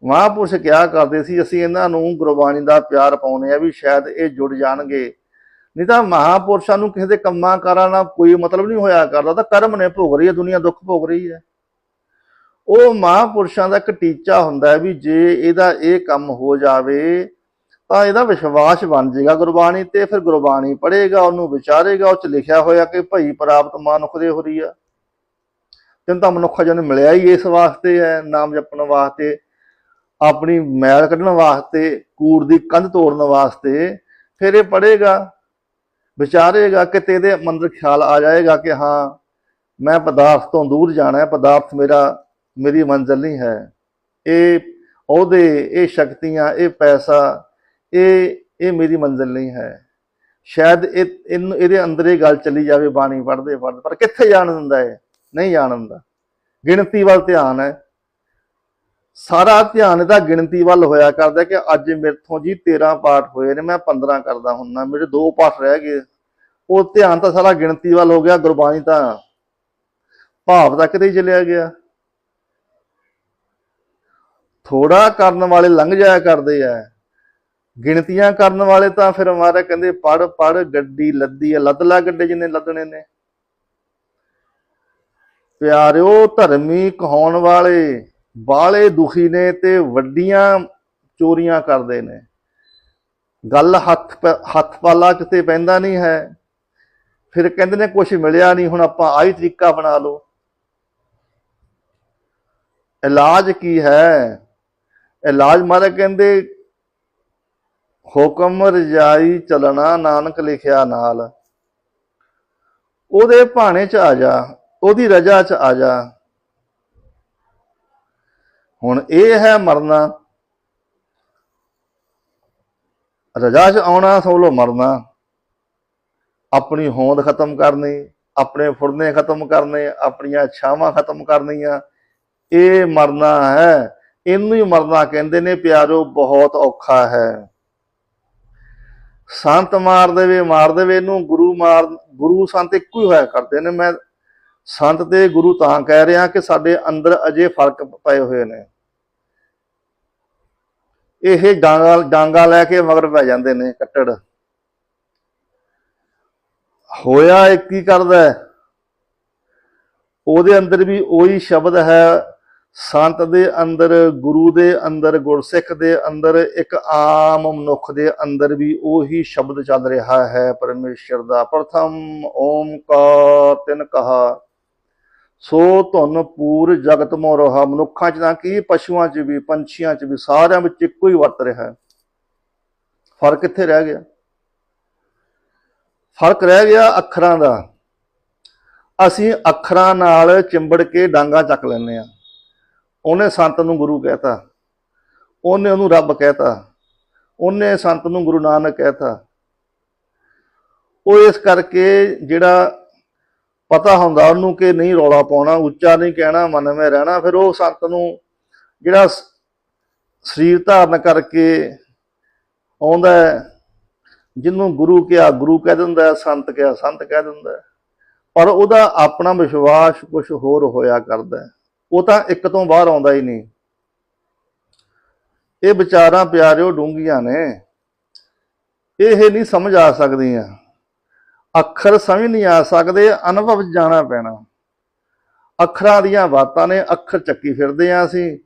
ਮਹਾਂਪੁਰਸ਼ ਕਿਹਾ ਕਰਦੇ ਸੀ, ਅਸੀਂ ਇਹਨਾਂ ਨੂੰ ਗੁਰਬਾਣੀ ਦਾ ਪਿਆਰ ਪਾਉਨੇ ਆ ਵੀ ਸ਼ਾਇਦ ਇਹ ਜੁੜ ਜਾਣਗੇ। ਨਹੀਂ ਤਾਂ ਮਹਾਂਪੁਰਸ਼ਾਂ ਨੂੰ ਕਿਸੇ ਦੇ ਕੰਮਾਂ ਕਾਰਾਂ ਨਾਲ ਕੋਈ ਮਤਲਬ ਨਹੀਂ ਹੋਇਆ ਕਰਦਾ ਤਾਂ ਕਰਮ ਨੇ ਭੋਗ ਰਹੀ ਹੈ, ਦੁਨੀਆ ਦੁੱਖ ਭੋਗ ਰਹੀ ਹੈ। ਉਹ ਮਹਾਂਪੁਰਸ਼ਾਂ ਦਾ ਇੱਕ ਟੀਚਾ ਹੁੰਦਾ ਹੈ ਵੀ ਜੇ ਇਹਦਾ ਇਹ ਕੰਮ ਹੋ ਜਾਵੇ, ਤਾਂ ਇਹਦਾ ਵਿਸ਼ਵਾਸ ਬਣ ਜਾਏਗਾ ਗੁਰਬਾਣੀ ਤੇ ਫਿਰ ਗੁਰਬਾਣੀ ਪੜ੍ਹੇਗਾ, ਉਹਨੂੰ ਵਿਚਾਰੇਗਾ, ਉਹ ਚ ਲਿਖਿਆ ਹੋਇਆ ਕਿ ਭਈ ਪ੍ਰਾਪਤ ਮਨੁੱਖ ਦੇ ਹੋਰੀ ਆ। ਤੈਨੂੰ ਤਾਂ ਮਨੁੱਖ ਜਨ ਮਿਲਿਆ ਹੀ ਇਸ ਵਾਸਤੇ ਹੈ, ਨਾਮ ਜਪਣ ਵਾਸਤੇ, ਆਪਣੀ ਮੈਲ ਕੱਢਣ ਵਾਸਤੇ, ਕੂੜ ਦੀ ਕੰਧ ਤੋੜਨ ਵਾਸਤੇ, ਫਿਰ ਇਹ ਪੜ੍ਹੇਗਾ। ਵਿਚਾਰੇਗਾ ਕਿ ਤੇਰੇ ਮੰਦਰ ਖਿਆਲ ਆ ਜਾਏਗਾ ਕਿ ਹਾਂ, ਮੈਂ ਪਦਾਰਥ ਤੋਂ ਦੂਰ ਜਾਣਾ ਹੈ, ਪਦਾਰਥ ਮੇਰਾ, ਮੇਰੀ ਮੰਜ਼ਿਲ ਨਹੀਂ ਹੈ। ਇਹ ਉਹਦੇ, ਇਹ ਸ਼ਕਤੀਆਂ, ਇਹ ਪੈਸਾ, ਇਹ ਇਹ ਮੇਰੀ ਮੰਜ਼ਿਲ ਨਹੀਂ ਹੈ। ਸ਼ਾਇਦ ਇਹ, ਇਹਨੂੰ, ਇਹਦੇ ਅੰਦਰ ਇਹ ਗੱਲ ਚੱਲੀ ਜਾਵੇ, ਬਾਣੀ ਪੜ੍ਹਦੇ ਪੜ੍ਹਦੇ, ਪਰ ਕਿੱਥੇ ਜਾਣ ਦਿੰਦਾ ਹੈ ਨਹੀਂ ਜਾਣ ਦਿੰਦਾ। ਗਿਣਤੀ ਵੱਲ ਧਿਆਨ ਹੈ। ਸਾਰਾ ਧਿਆਨ ਇਹਦਾ ਗਿਣਤੀ ਵੱਲ ਹੋਇਆ ਕਰਦਾ ਕਿ ਅੱਜ ਮੇਰੇ ਤੋਂ ਜੀ 13 ਪਾਠ ਹੋਏ ਨੇ, ਮੈਂ 15 ਕਰਦਾ ਹੁੰਨਾ, ਮੇਰੇ ਦੋ ਪਾਠ ਰਹਿ ਗਏ। ਉਹ ਧਿਆਨ ਤਾਂ ਸਾਰਾ ਗਿਣਤੀ ਵੱਲ ਹੋ ਗਿਆ, ਗੁਰਬਾਣੀ ਤਾਂ ਭਾਵ ਤੱਕ ਤੇ ਚਲਿਆ ਗਿਆ। ਥੋੜਾ ਕਰਨ ਵਾਲੇ ਲੰਘ ਜਾਇਆ ਕਰਦੇ ਆ। ਗਿਣਤੀਆਂ ਕਰਨ ਵਾਲੇ ਤਾਂ ਫਿਰ ਮਾਰੇ ਕਹਿੰਦੇ ਪੜ ਪੜ ਗੱਡੀ ਲੱਦੀ ਆ, ਲੱਦ ਲਾ ਗੱਡੇ ਜਿੰਨੇ ਲੱਦਣੇ ਨੇ। ਪਿਆਰਿਓ ਧਰਮੀ ਕਹਾਉਣ ਵਾਲੇ ਬਾਲੇ ਦੁਖੀ ਨੇ ਤੇ ਵੱਡੀਆਂ ਚੋਰੀਆਂ ਕਰਦੇ ਨੇ। ਗੱਲ ਹੱਥ ਹੱਥ ਪਾਲਾ ਕਿਤੇ ਪੈਂਦਾ ਨਹੀਂ ਹੈ। ਫਿਰ ਕਹਿੰਦੇ ਨੇ ਕੁਝ ਮਿਲਿਆ ਨਹੀਂ, ਹੁਣ ਆਪਾਂ ਆਹੀ ਤਰੀਕਾ ਬਣਾ ਲਓ। ਇਲਾਜ ਕੀ ਹੈ? ਇਲਾਜ ਮਾਰੇ ਕਹਿੰਦੇ, ਹੁਕਮ ਰਜਾਈ ਚਲਣਾ ਨਾਨਕ ਲਿਖਿਆ ਨਾਲ। ਉਹਦੇ ਭਾਣੇ ਚ ਆ ਜਾ, ਉਹਦੀ ਰਜਾ ਚ ਆ ਜਾ। ਹੁਣ ਇਹ ਹੈ ਮਰਨਾ। ਰਜਾ ਚ ਆਉਣਾ ਸੋਲੋ ਮਰਨਾ। ਆਪਣੀ ਹੋਂਦ ਖਤਮ ਕਰਨੀ, ਆਪਣੇ ਫੁਰਨੇ ਖਤਮ ਕਰਨੇ, ਆਪਣੀਆਂ ਇੱਛਾਵਾਂ ਖਤਮ ਕਰਨੀਆਂ। ਇਹ ਮਰਨਾ ਹੈ। ਇਹਨੂੰ ਹੀ ਮਰਨਾ ਕਹਿੰਦੇ ਨੇ ਪਿਆਰੋ, ਬਹੁਤ ਔਖਾ ਹੈ। ਸੰਤ ਮਾਰ ਦੇਵੇ ਮਾਰ ਦੇਵੇ ਇਹਨੂੰ, ਗੁਰੂ ਮਾਰ, ਗੁਰੂ ਸੰਤ ਇੱਕੋ ਹੀ ਹੋਇਆ ਕਰਦੇ ਨੇ। ਮੈਂ ਸੰਤ ਤੇ ਗੁਰੂ ਤਾਂ ਕਹਿ ਰਿਹਾ ਕਿ ਸਾਡੇ ਅੰਦਰ ਅਜੇ ਫ਼ਰਕ ਪਏ ਹੋਏ ਨੇ। ਇਹ ਡਾਂਗਾ ਡਾਂਗਾ ਲੈ ਕੇ ਮਗਰ ਪੈ ਜਾਂਦੇ ਨੇ ਕੱਟੜ। ਹੋਇਆ ਇੱਕ ਹੀ ਕਰਦਾ ਉਹਦੇ ਅੰਦਰ ਵੀ ਉਹੀ ਸ਼ਬਦ ਹੈ, ਸੰਤ ਦੇ ਅੰਦਰ, ਗੁਰੂ ਦੇ ਅੰਦਰ, ਗੁਰਸਿੱਖ ਦੇ ਅੰਦਰ, ਇੱਕ ਆਮ ਮਨੁੱਖ ਦੇ ਅੰਦਰ ਵੀ ਉਹੀ ਸ਼ਬਦ ਚੱਲ ਰਿਹਾ ਹੈ, ਪਰਮੇਸ਼ਰ ਦਾ ਪ੍ਰਥਮ ਓਮਕਾਰ ਤਿਨ ਕਹਾ। ਸੋ ਧੁਨ ਪੂਰ ਜਗਤ ਮੋ ਰਹਾ, ਮਨੁੱਖਾਂ ਚ ਤਾਂ ਕੀ, ਪਸ਼ੂਆਂ ਚ ਵੀ, ਪੰਛੀਆਂ ਚ ਵੀ, ਸਾਰਿਆਂ ਵਿੱਚ ਇੱਕੋ ਹੀ ਵਰਤ ਰਿਹਾ ਹੈ। ਫ਼ਰਕ ਕਿੱਥੇ ਰਹਿ ਗਿਆ? ਫ਼ਰਕ ਰਹਿ ਗਿਆ ਅੱਖਰਾਂ ਦਾ। ਅਸੀਂ ਅੱਖਰਾਂ ਨਾਲ ਚਿੰਬੜ ਕੇ ਡਾਂਗਾ ਚੱਕ ਲੈਂਦੇ ਆ ਉਹਨੇ ਸੰਤ ਨੂੰ ਗੁਰੂ ਕਹਿਤਾ। ਉਹਨੇ ਉਹਨੂੰ ਰੱਬ ਕਹਿਤਾ। ਉਹਨੇ ਸੰਤ ਨੂੰ ਗੁਰੂ ਨਾਨਕ ਕਹਿਤਾ। ਉਹ ਇਸ ਕਰਕੇ ਜਿਹੜਾ ਪਤਾ ਹੁੰਦਾ ਉਹਨੂੰ ਕਿ ਨਹੀਂ ਰੌਲਾ ਪਾਉਣਾ, ਉੱਚਾ ਨਹੀਂ ਕਹਿਣਾ, ਮਨ ਵਿੱਚ ਰਹਿਣਾ, ਫਿਰ ਉਹ ਸੰਤ ਨੂੰ ਜਿਹੜਾ ਸ- ਸਰੀਰ ਧਾਰਨ ਕਰਕੇ ਆਉਂਦਾ ਜਿਹਨੂੰ ਗੁਰੂ ਕਿਹਾ, ਗੁਰੂ ਕਹਿ ਦਿੰਦਾ ਸੰਤ ਕਿਹਾ, ਸੰਤ ਕਹਿ ਦਿੰਦਾ ਪਰ ਉਹਦਾ ਆਪਣਾ ਵਿਸ਼ਵਾਸ ਕੁਝ ਹੋਰ ਹੋਇਆ ਕਰਦਾ ਉਹ ਤਾਂ ਇੱਕ ਤੋਂ ਬਾਹਰ ਆਉਂਦਾ ਹੀ ਨਹੀਂ। ਇਹ ਵਿਚਾਰਾਂ ਪਿਆਰਿਓ ਡੂੰਘੀਆਂ ਨੇ। ਇਹ ਨਹੀਂ ਸਮਝ ਆ ਸਕਦੀਆਂ। ਅੱਖਰ ਸਮਝ ਨਹੀਂ ਆ ਸਕਦੇ, ਅਨੁਭਵ ਜਾਣਾ ਪੈਣਾ। ਅੱਖਰਾਂ ਦੀਆਂ ਬਾਤਾਂ ਨੇ ਅੱਖਰ ਚੱਕੀ ਫਿਰਦੇ ਆ ਅਸੀਂ।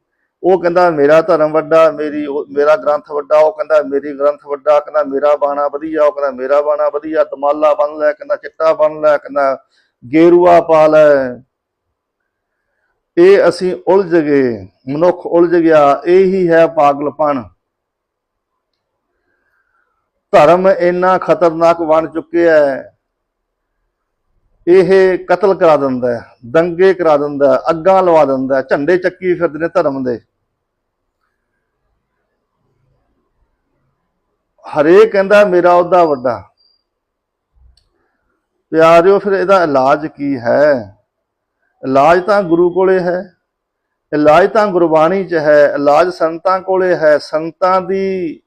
ਉਹ ਕਹਿੰਦਾ, ਮੇਰਾ ਧਰਮ ਵੱਡਾ, ਮੇਰੀ ਮੇਰਾ ਗ੍ਰੰਥ ਵੱਡਾ। ਉਹ ਕਹਿੰਦਾ, ਮੇਰੀ ਗ੍ਰੰਥ ਵੱਡਾ। ਕਹਿੰਦਾ, ਮੇਰਾ ਬਾਣਾ ਵਧੀਆ। ਉਹ ਕਹਿੰਦਾ, ਮੇਰਾ ਬਾਣਾ ਵਧੀਆ। ਦਮਾਲਾ ਬਣ ਲੈ, ਕਹਿੰਦਾ, ਚਿੱਟਾ ਬਣ ਲੈ, ਕਹਿੰਦਾ, ਗੇਰੂਆ ਪਾ ਲੈ। ਇਹ ਅਸੀਂ ਉਲਝ ਗਏ, ਮਨੁੱਖ ਉਲਝ ਗਿਆ, ਇਹ ਹੀ ਹੈ ਪਾਗਲਪਣ। ਧਰਮ ਇੰਨਾ ਖਤਰਨਾਕ ਬਣ ਚੁੱਕਿਆ ਹੈ। ਇਹ ਕਤਲ ਕਰਾ ਦਿੰਦਾ ਹੈ, ਦੰਗੇ ਕਰਾ ਦਿੰਦਾ ਹੈ, ਅੱਗਾਂ ਲਵਾ ਦਿੰਦਾ ਹੈ, ਝੰਡੇ ਚੱਕੀ ਫਿਰਦੇ ਨੇ ਧਰਮ ਦੇ। ਹਰੇਕ ਕਹਿੰਦਾ ਮੇਰਾ ਉਹਦਾ ਵੱਡਾ। ਪਿਆਰਿਓ, ਫਿਰ ਇਹਦਾ ਇਲਾਜ ਕੀ ਹੈ? ਇਲਾਜ ਤਾਂ ਗੁਰੂ ਕੋਲੇ ਹੈ, ਇਲਾਜ ਤਾਂ ਗੁਰਬਾਣੀ 'ਚ ਹੈ, ਇਲਾਜ ਸੰਤਾਂ ਕੋਲੇ ਹੈ। ਸੰਤਾਂ ਦੀ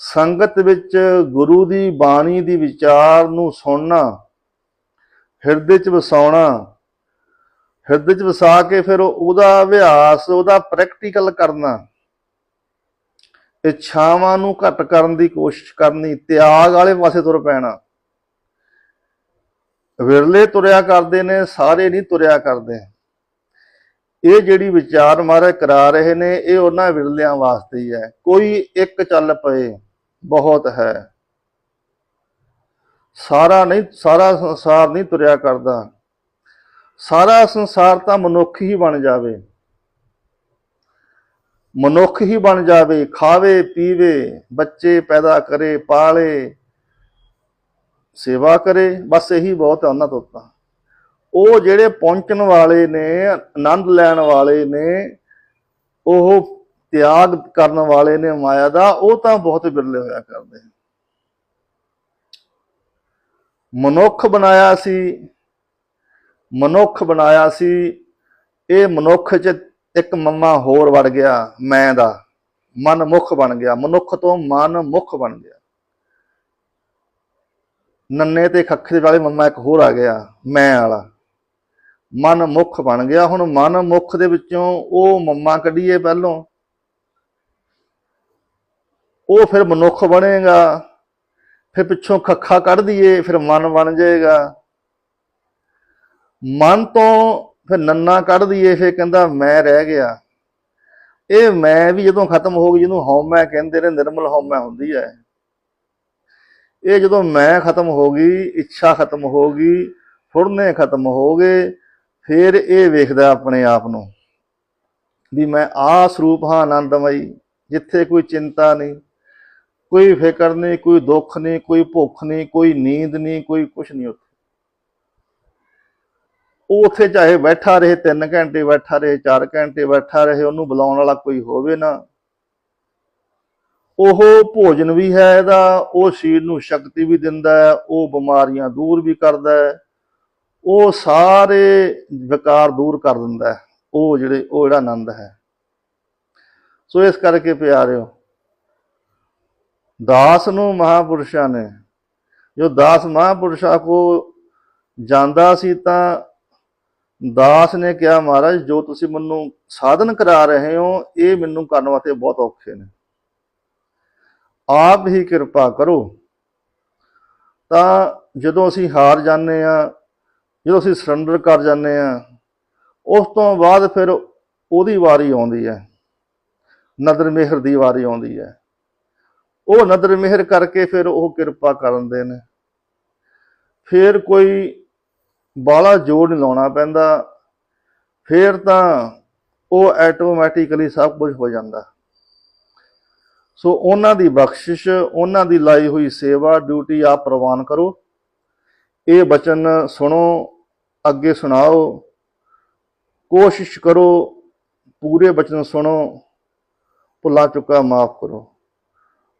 ਸੰਗਤ ਵਿੱਚ ਗੁਰੂ ਦੀ ਬਾਣੀ ਦੀ ਵਿਚਾਰ ਨੂੰ ਸੁਣਨਾ ਹਿਰਦੇ 'ਚ ਵਸਾਉਣਾ। ਹਿਰਦੇ 'ਚ ਵਸਾ ਕੇ ਫਿਰ ਉਹਦਾ ਅਭਿਆਸ, ਉਹਦਾ ਪ੍ਰੈਕਟੀਕਲ ਕਰਨਾ। ਇੱਛਾਵਾਂ ਨੂੰ ਘਟ ਕਰਨ ਦੀ ਕੋਸ਼ਿਸ਼ ਕਰਨੀ, ਤਿਆਗ ਵਾਲੇ ਪਾਸੇ ਤੁਰ ਪੈਣਾ। ਵਿਰਲੇ ਤੁਰਿਆ ਕਰਦੇ ਨੇ, ਸਾਰੇ ਨਹੀਂ ਤੁਰਿਆ ਕਰਦੇ। ਇਹ ਜਿਹੜੀ ਵਿਚਾਰ ਮਾਰੇ ਕਰਾ ਰਹੇ ਨੇ, ਇਹ ਉਹਨਾਂ ਵਿਰਲਿਆਂ ਵਾਸਤੇ ਹੀ ਹੈ। ਕੋਈ ਇੱਕ ਚੱਲ ਪਏ, ਬਹੁਤ ਹੈ। ਸਾਰਾ ਨਹੀਂ, ਸਾਰਾ ਸੰਸਾਰ ਨਹੀਂ ਤੁਰਿਆ ਕਰਦਾ। ਸਾਰਾ ਸੰਸਾਰ ਤਾਂ ਮਨੁੱਖ ਹੀ ਬਣ ਜਾਵੇ। ਮਨੁੱਖ ਹੀ ਬਣ ਜਾਵੇ, ਖਾਵੇ, ਪੀਵੇ, ਬੱਚੇ ਪੈਦਾ ਕਰੇ, ਪਾਲੇ, ਸੇਵਾ ਕਰੇ, ਬਸ ਇਹੀ ਬਹੁਤ ਹੈ ਉਹਨਾਂ ਤੋਂ ਤਾਂ। ਉਹ ਜਿਹੜੇ ਪਹੁੰਚਣ ਵਾਲੇ ਨੇ, ਆਨੰਦ ਲੈਣ ਵਾਲੇ ਨੇ, ਉਹ ਤਿਆਗ ਕਰਨ ਵਾਲੇ ਨੇ ਮਾਇਆ ਦਾ, ਉਹ ਤਾਂ ਬਹੁਤ ਬਿਰਲੇ ਹੋਇਆ ਕਰਦੇ ਮਨੁੱਖ ਬਣਾਇਆ ਸੀ, ਮਨੁੱਖ ਬਣਾਇਆ ਸੀ, ਇਹ ਮਨੁੱਖ ਚ ਇੱਕ ਮੰਮਾ ਹੋਰ ਵੜ ਗਿਆ, ਮੈਂ ਦਾ ਮਨ ਮੁਖ ਬਣ ਗਿਆ, ਮਨੁੱਖ ਤੋਂ ਮਨ ਮੁਖ ਬਣ ਗਿਆ। ਨੰਨੇ ਤੇ ਖੱਖੇ ਵਾਲੇ ਮੰਮਾ ਇੱਕ ਹੋਰ ਆ ਗਿਆ, ਮੈਂ ਵਾਲਾ। ਮਨ ਮੁਖ ਬਣ ਗਿਆ, ਹੁਣ ਮਨ ਮੁਖ ਦੇ ਵਿੱਚੋਂ ਉਹ ਮੰਮਾ ਕੱਢੀਏ ਪਹਿਲੋਂ। ਉਹ ਫਿਰ ਮਨੁੱਖ ਬਣੇਗਾ। ਫਿਰ ਪਿੱਛੋਂ ਖੱਖਾ ਕੱਢ ਦਈਏ, ਫਿਰ ਮਨ ਬਣ ਜਾਏਗਾ। ਮਨ ਤੋਂ ਫਿਰ ਨੰਨਾ ਕੱਢ ਦਈਏ, ਫਿਰ ਕਹਿੰਦਾ ਮੈਂ ਰਹਿ ਗਿਆ। ਇਹ ਮੈਂ ਵੀ ਜਦੋਂ ਖਤਮ ਹੋ ਗਈ, ਜਿਹਨੂੰ ਹਉਮੈ ਕਹਿੰਦੇ ਨੇ, ਨਿਰਮਲ ਹਉਮੈ ਹੁੰਦੀ ਹੈ। ਇਹ ਜਦੋਂ ਮੈਂ ਖਤਮ ਹੋ ਗਈ, ਇੱਛਾ ਖਤਮ ਹੋ ਗਈ ਫੁਰਨੇ ਖਤਮ ਹੋ ਗਏ, ਫਿਰ ਇਹ ਵੇਖਦਾ ਆਪਣੇ ਆਪ ਨੂੰ ਵੀ ਮੈਂ ਆ ਸਰੂਪ ਹਾਂ ਆਨੰਦਮਈ, ਜਿੱਥੇ ਕੋਈ ਚਿੰਤਾ ਨਹੀਂ। ਕੋਈ ਫਿਕਰ ਨਹੀਂ, ਕੋਈ ਦੁੱਖ ਨਹੀਂ, ਕੋਈ ਭੁੱਖ ਨਹੀਂ, ਕੋਈ ਨੀਂਦ ਨਹੀਂ, ਕੋਈ ਕੁਝ ਨਹੀਂ ਉੱਥੇ। ਉਹ ਉੱਥੇ ਚਾਹੇ ਬੈਠਾ ਰਹੇ 3 ਘੰਟੇ ਬੈਠਾ ਰਹੇ 4 ਘੰਟੇ ਬੈਠਾ ਰਹੇ, ਉਹਨੂੰ ਬੁਲਾਉਣ ਵਾਲਾ ਕੋਈ ਹੋਵੇ ਨਾ। ਉਹ ਭੋਜਨ ਵੀ ਹੈ ਇਹਦਾ, ਉਹ ਸਰੀਰ ਨੂੰ ਸ਼ਕਤੀ ਵੀ ਦਿੰਦਾ ਹੈ, ਉਹ ਬਿਮਾਰੀਆਂ ਦੂਰ ਵੀ ਕਰਦਾ ਹੈ। ਉਹ ਸਾਰੇ ਵਿਕਾਰ ਦੂਰ ਕਰ ਦਿੰਦਾ ਹੈ। ਉਹ ਜਿਹੜੇ, ਉਹ ਜਿਹੜਾ ਆਨੰਦ ਹੈ। ਸੋ ਇਸ ਕਰਕੇ ਪਿਆਰਿਓ ਦਾਸ ਨੂੰ ਮਹਾਪੁਰਸ਼ਾਂ ਨੇ, ਜੋ ਦਾਸ ਮਹਾਪੁਰਸ਼ਾ ਕੋ ਜਾਂਦਾ ਸੀ ਤਾਂ ਦਾਸ ਨੇ ਕਿਹਾ, ਮਹਾਰਾਜ, ਜੋ ਤੁਸੀਂ ਮੈਨੂੰ ਸਾਧਨ ਕਰਾ ਰਹੇ ਹੋ, ਇਹ ਮੈਨੂੰ ਕਰਨ ਵਾਸਤੇ ਬਹੁਤ ਔਖੇ ਨੇ। ਆਪ ਹੀ ਕਿਰਪਾ ਕਰੋ। ਤਾਂ ਜਦੋਂ ਅਸੀਂ ਹਾਰ ਜਾਂਦੇ ਆ ਜਦੋਂ ਅਸੀਂ ਸਰੈਂਡਰ ਕਰ ਜਾਂਦੇ ਆ ਉਸ ਤੋਂ ਬਾਅਦ ਫਿਰ ਉਹਦੀ ਵਾਰੀ ਆਉਂਦੀ ਹੈ, ਨਦਰ ਮਿਹਰ ਦੀ ਵਾਰੀ ਆਉਂਦੀ ਹੈ। ਉਹ ਨਦਰ ਮਿਹਰ ਕਰਕੇ ਫਿਰ ਉਹ ਕਿਰਪਾ ਕਰਦੇ ਨੇ। ਫਿਰ ਕੋਈ ਬਾਲਾ ਜੋੜ ਨਹੀਂ ਲਾਉਣਾ ਪੈਂਦਾ। ਫਿਰ ਤਾਂ ਉਹ ਆਟੋਮੈਟਿਕਲੀ ਸਭ ਕੁਝ ਹੋ ਜਾਂਦਾ। ਸੋ ਉਹਨਾਂ ਦੀ ਬਖਸ਼ਿਸ਼, ਉਹਨਾਂ ਦੀ ਲਾਈ ਹੋਈ ਸੇਵਾ ਡਿਊਟੀ ਆਪ ਪ੍ਰਵਾਨ ਕਰੋ। ਇਹ ਬਚਨ ਸੁਣੋ, ਅੱਗੇ ਸੁਣਾਓ। ਕੋਸ਼ਿਸ਼ ਕਰੋ, ਪੂਰੇ ਬਚਨ ਸੁਣੋ। ਭੁੱਲਾ ਚੁੱਕਾ ਮਾਫ ਕਰੋ।